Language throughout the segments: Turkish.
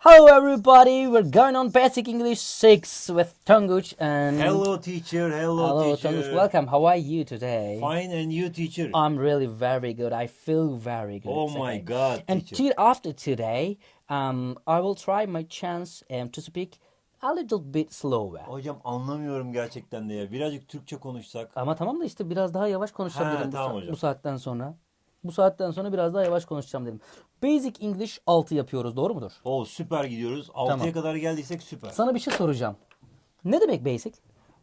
Hello everybody, we're going on Basic English 6 with Tonguç and... Hello teacher, hello, Hello teacher. Tonguç, welcome. How are you today? Fine and you teacher. I'm really very good. I feel very good. oh my today. god And teacher. after today, um, I will try my chance um, to speak a little bit slower. Hocam anlamıyorum gerçekten de ya. Birazcık Türkçe konuşsak. Ama tamam da işte biraz daha yavaş konuşacağım Ha, bu, tamam sa- hocam. bu saatten sonra. Bu saatten sonra biraz daha yavaş konuşacağım dedim. Basic English 6 yapıyoruz doğru mudur? O süper gidiyoruz. 6'ya Tamam. kadar geldiysek süper. Sana bir şey soracağım. Ne demek basic?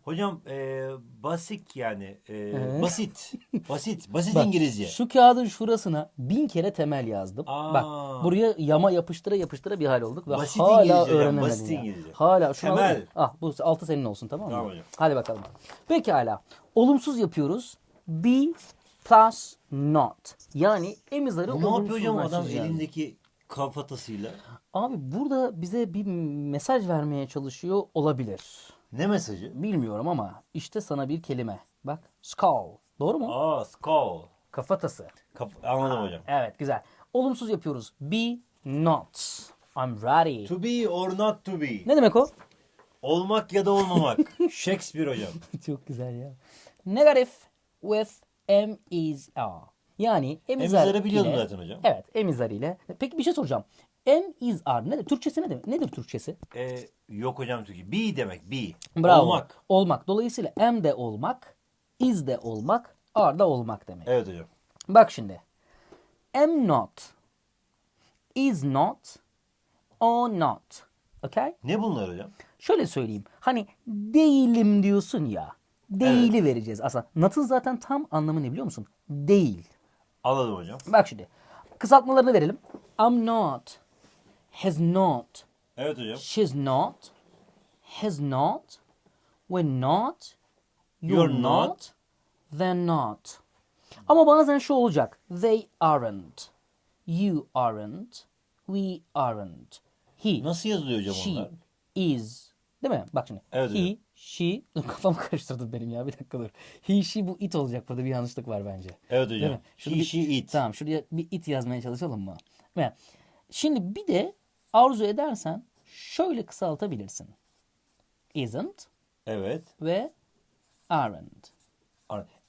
Hocam e, basit yani. E, basit. Basit. Basit Bak, İngilizce. Şu kağıdın şurasına bin kere temel yazdım. Aa. Bak buraya yama yapıştıra yapıştıra bir hal olduk. Ve Basit hala İngilizce hocam, basit ya. İngilizce. Hala şunu Temel. alalım. Ah bu altı senin olsun tamam mı? Tamam hocam. Hadi bakalım. Pekala. Olumsuz yapıyoruz. Be plus not. Yani emizarı ne yapıyor hocam adam olumsuzlaştıracağız. elindeki kafatasıyla? Abi burada bize bir mesaj vermeye çalışıyor olabilir. Ne mesajı? Bilmiyorum ama işte sana bir kelime. Bak skull. Doğru mu? Aa skull. Kafatası. Kaf- Anladım hocam. Evet güzel. Olumsuz yapıyoruz. Be not. I'm ready. To be or not to be. Ne demek o? Olmak ya da olmamak. Shakespeare hocam. Çok güzel ya. Negative with M is A. Yani emizar Emizarı biliyordum ile- zaten hocam. Evet emizar ile. Peki bir şey soracağım. M is R nedir? Türkçesi ne demek? Nedir Türkçesi? E, yok hocam Türkiye. Be demek. Be. Bravo. Olmak. Olmak. Dolayısıyla M de olmak, is de olmak, R da olmak demek. Evet hocam. Bak şimdi. Am not, is not, or not. Okay? Ne bunlar hocam? Şöyle söyleyeyim. Hani değilim diyorsun ya. Değili vereceğiz aslında. Not'ın zaten tam anlamı ne biliyor musun? Değil. Anladım hocam. Bak şimdi. Kısaltmalarını verelim. I'm not. Has not. Evet hocam. She's not. Has not. We're not. You're, You're not. not. They're not. Ama bazen şu olacak. They aren't. You aren't. We aren't. He. Nasıl yazılıyor hocam She onlar? is. Değil mi? Bak şimdi. Evet He, hocam. She. Kafamı karıştırdın benim ya. Bir dakika dur. He, she bu it olacak. Burada bir yanlışlık var bence. Evet hocam. Şurada He, bir- she, it. Tamam şuraya bir it yazmaya çalışalım mı? Şimdi bir de arzu edersen şöyle kısaltabilirsin. Isn't Evet. ve aren't.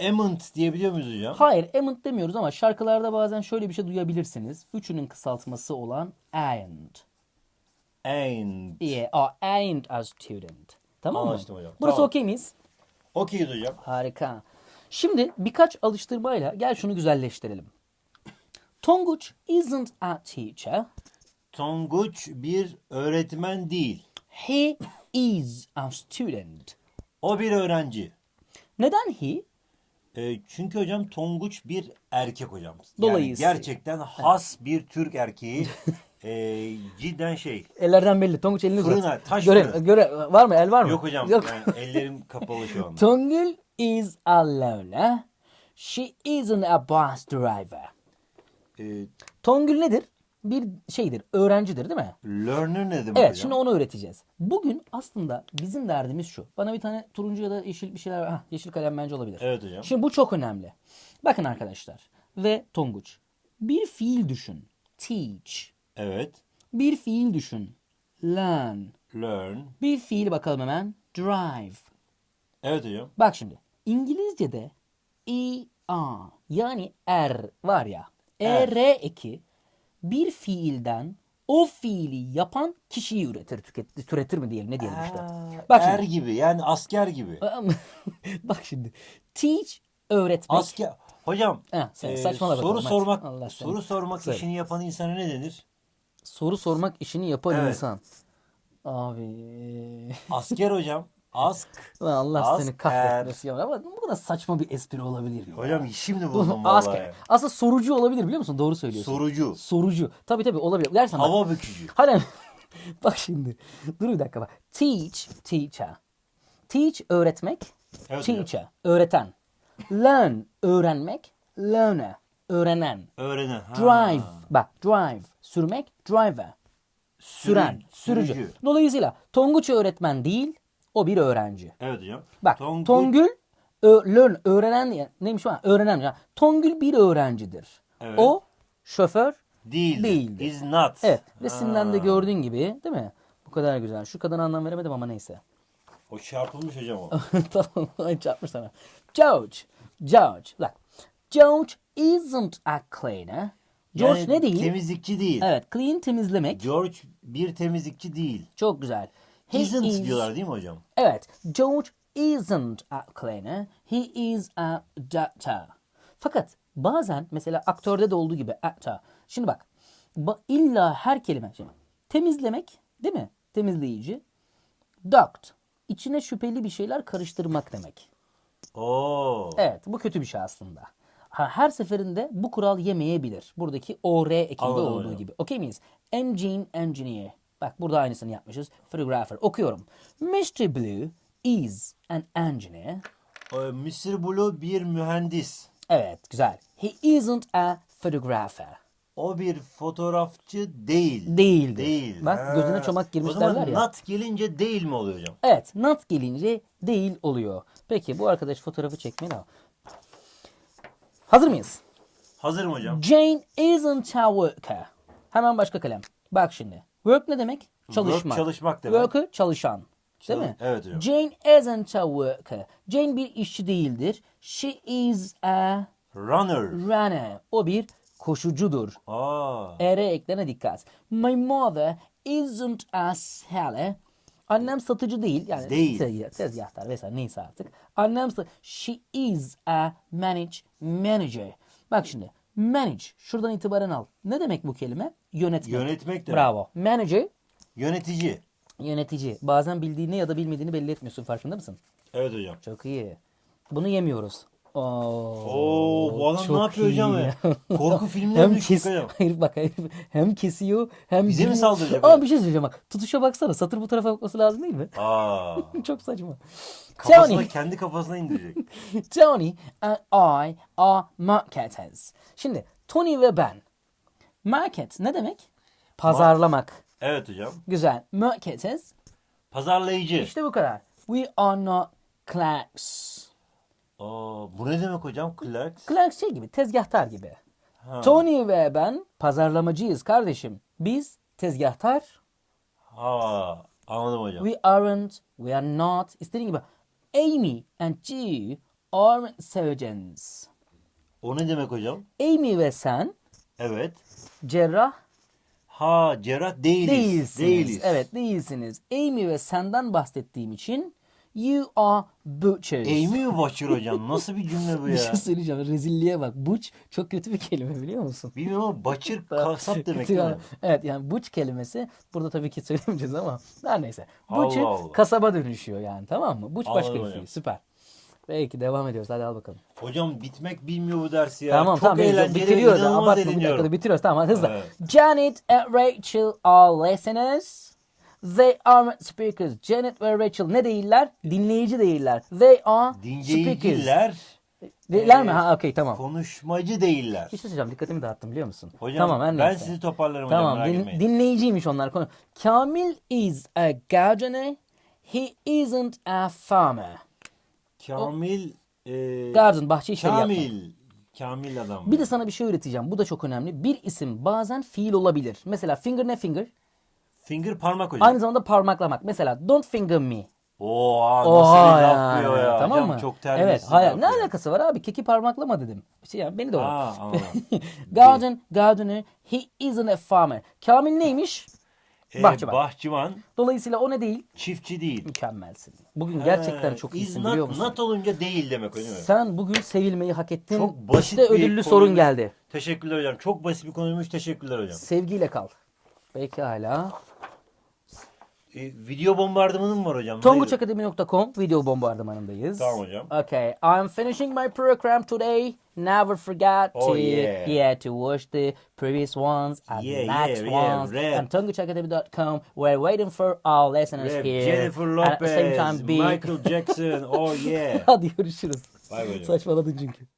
Ament diyebiliyor muyuz hocam? Hayır, amn't demiyoruz ama şarkılarda bazen şöyle bir şey duyabilirsiniz. Üçünün kısaltması olan ain't. Ain't. Yeah, or ain't a student. Tamam mı? Anlaştım hocam. Burası Tamam. okey miyiz? Okeyiz hocam. Harika. Şimdi birkaç alıştırmayla gel şunu güzelleştirelim. Tonguç isn't a teacher. Tonguç bir öğretmen değil. He is a student. O bir öğrenci. Neden he? E, çünkü hocam Tonguç bir erkek hocam. Dolayısıyla- Yani gerçekten has bir Türk erkeği. e, cidden şey. Ellerden belli. Tonguç elini uzat. Fırına, taş göre, göre, var mı? El var mı? Yok hocam. Yok. Yani ellerim kapalı şu anda. Tongul is a loner. She isn't a bus driver. E, Tongül nedir? Bir şeydir, öğrencidir değil mi? learner ne demek Evet, hocam? şimdi onu öğreteceğiz. Bugün aslında bizim derdimiz şu. Bana bir tane turuncu ya da yeşil bir şeyler, Hah, yeşil kalem bence olabilir. Evet hocam. Şimdi bu çok önemli. Bakın arkadaşlar ve Tonguç. Bir fiil düşün. Teach. Evet. Bir fiil düşün. Learn. Learn. Bir fiil bakalım hemen. Drive. Evet hocam. Bak şimdi. İngilizce'de er yani er var ya. Er. er eki bir fiilden o fiili yapan kişiyi üretir, tüket, türetir mi diyelim ne diyelim işte. Bak er şimdi. gibi yani asker gibi. Bak şimdi. Teach öğretmek. Asker. Hocam Ha, sen e, soru sormak Allah soru sormak Söyle. işini yapan insana ne denir? Soru sormak işini yapan Evet. insan. Abi. Asker hocam. Ask. Lan Allah Asker. seni kahretmesin ya. Ama bu kadar saçma bir espri olabilir mi? ya? Hocam şimdi buldum vallahi. Asker. Aslında sorucu olabilir biliyor musun? Doğru söylüyorsun. Sorucu. Sorucu. Tabii tabii olabilir. Dersen bak. Hava bükücü. Hani bak şimdi. Dur bir dakika bak. Teach, teacher. Teach öğretmek. Evet teacher öğreten. Learn öğrenmek. Learner öğrenen. Öğrenen. Ha. Drive bak drive sürmek driver. Süren, Sürü- sürücü. sürücü. Dolayısıyla Tonguç öğretmen değil, o bir öğrenci. Evet hocam. Bak Tongu- Tongül ö, learn, öğrenen neymiş o? Öğrenen. Yani, Tongül bir öğrencidir. Evet. O şoför Değil. Değildir. Is not. Evet. Resimden de Ha. gördüğün gibi değil mi? Bu kadar güzel. Şu kadar anlam veremedim ama neyse. O çarpılmış hocam o. tamam. Çarpmış sana. George. George. Bak. George isn't a cleaner. George Yani ne değil? Temizlikçi değil. Evet. Clean temizlemek. George bir temizlikçi değil. Çok güzel. He Isn't is- diyorlar değil mi hocam? Evet. George isn't a cleaner. He is a doctor. Fakat bazen mesela aktörde de olduğu gibi actor. Şimdi bak. ba- illa her kelime. Şimdi, temizlemek değil mi? Temizleyici. Duct. İçine şüpheli bir şeyler karıştırmak demek. Oo. Evet bu kötü bir şey aslında. Ha, her seferinde bu kural yemeyebilir. Buradaki OR ekinde Anladım olduğu hocam. gibi. Okey miyiz? Engine engineer. Bak burada aynısını yapmışız. Photographer. Okuyorum. Mr. Blue is an engineer. Ee, Mr. Blue bir mühendis. Evet güzel. He isn't a photographer. O bir fotoğrafçı değil. Değildir. Değil. Bak Ha. gözüne çomak girmiş O zaman derler ya. not gelince değil mi oluyor hocam? Evet not gelince değil oluyor. Peki bu arkadaş fotoğrafı çekmeli ama. Hazır mıyız? Hazırım hocam. Jane isn't a worker. Hemen başka kalem. Bak şimdi. Work ne demek? Çalışmak. çalışmak demek. Worker çalışan. Değil mi? evet hocam. Jane isn't a worker. Jane bir işçi değildir. She is a Runner. runner. O bir koşucudur. Aa. Ere eklerine dikkat. My mother isn't a seller. Annem satıcı değil. Yani Değil. tezgah- tezgahtar vesaire neyse artık. Annem She is a manage manager. Bak şimdi. Manage. Şuradan itibaren al. Ne demek bu kelime? Yönetmek. Yönetmek demek. Bravo. Manager. Yönetici. Yönetici. Bazen bildiğini ya da bilmediğini belli etmiyorsun. Farkında mısın? Evet hocam. Çok iyi. Bunu yemiyoruz. Oo, bu adam ne çok yapıyor hocam iyi. ya? Korku filmine hem kes, hayır bak hayır, hem kesiyor hem Bize mi gülüyor. saldıracak Ama bir şey söyleyeceğim bak. Tutuşa baksana. Satır bu tarafa bakması lazım değil mi? Aa. Çok saçma. Kafasına, Tony, kendi kafasına indirecek. Tony and I are marketers. Şimdi Tony ve ben. Market ne demek? Pazarlamak. Evet hocam. Güzel. Marketers. Pazarlayıcı. İşte bu kadar. We are not clerks. Aa, bu ne demek hocam? Clerks. Clerk şey gibi, tezgahtar gibi. Ha. Tony ve ben pazarlamacıyız kardeşim. Biz tezgahtar. Ha, anladım hocam. We aren't, we are not. İstediğin gibi. Amy and you aren't surgeons. O ne demek hocam? Amy ve sen Evet. cerrah Ha, cerrah değiliz. değilsiniz. Değiliz. Evet değilsiniz. Amy ve senden bahsettiğim için you are butchers. Amy mi Başır hocam? Nasıl bir cümle bu Bir ya? şey söyleyeceğim. Rezilliğe bak. Butch çok kötü bir kelime biliyor musun? Bilmiyorum ama Başır kasap demek değil mi? Evet yani butch kelimesi burada tabii ki söylemeyeceğiz ama her neyse. Butch'ı Allah Allah. kasaba dönüşüyor yani tamam mı? Butch başka bir şey. Süper. Peki devam ediyoruz. Hadi al bakalım. Hocam bitmek bilmiyor bu ders ya. tamam Çok tamam. eğlenceli, bitiriyoruz. Abartma bir dakikada bitiriyoruz. Tamam hızlı. Evet. Janet and Rachel are listeners. They are speakers. Janet ve Rachel ne değiller? Dinleyici değiller. They are speakers. Dinleyiciler Değiller mi? Ee, Ha okey tamam. konuşmacı değiller. Bir şey söyleyeceğim. Dikkatimi dağıttım biliyor musun? Hocam tamam, her ben neyse. sizi toparlarım hocam Tamam merak din- etmeyin. dinleyiciymiş onlar. Konu- Kamil is a gardener. He isn't a farmer. Kamil e, Garden bahçe işleri yapmak. Kamil Kamil adam. Bir de sana bir şey öğreteceğim. Bu da çok önemli. Bir isim bazen fiil olabilir. Mesela finger ne finger? Finger parmak hocam. Aynı zamanda parmaklamak. Mesela don't finger me. Oha nasıl Oha bir ya. laf diyor ya. Tamam Hocam mı? çok Evet. terbiyesiz. Hayır. laf Ne ya. alakası var abi? Keki parmaklama dedim. Şey ya, beni de anladım. Garden, gardener. He isn't a farmer. Kamil neymiş? Ee, Bahçıvan. bahçıvan Dolayısıyla o ne değil? çiftçi değil. Mükemmelsin. Bugün gerçekten Ee, çok is iyisin not, biliyor musun? Not olunca değil demek değil mi? Sen bugün sevilmeyi hak ettin. Çok basit işte bir ödüllü konuymuş. sorun geldi. Teşekkürler hocam. Çok basit bir konuymuş. Teşekkürler hocam. Sevgiyle kal. Pekala. Ee, video bombardımanı mı var hocam? Tonguçakademi.com video bombardımanındayız. Tamam hocam. Okay, I'm finishing my program today. Never forget Oh, to yeah. to watch the previous ones and Yeah, the yeah, next yeah, ones. rap. And tonguçakademi.com. We're waiting for our listeners Rap, here. Jennifer And at the same Lopez, time. Michael Jackson. Oh yeah. Hadi görüşürüz. Bay hocam. Saçmaladın çünkü.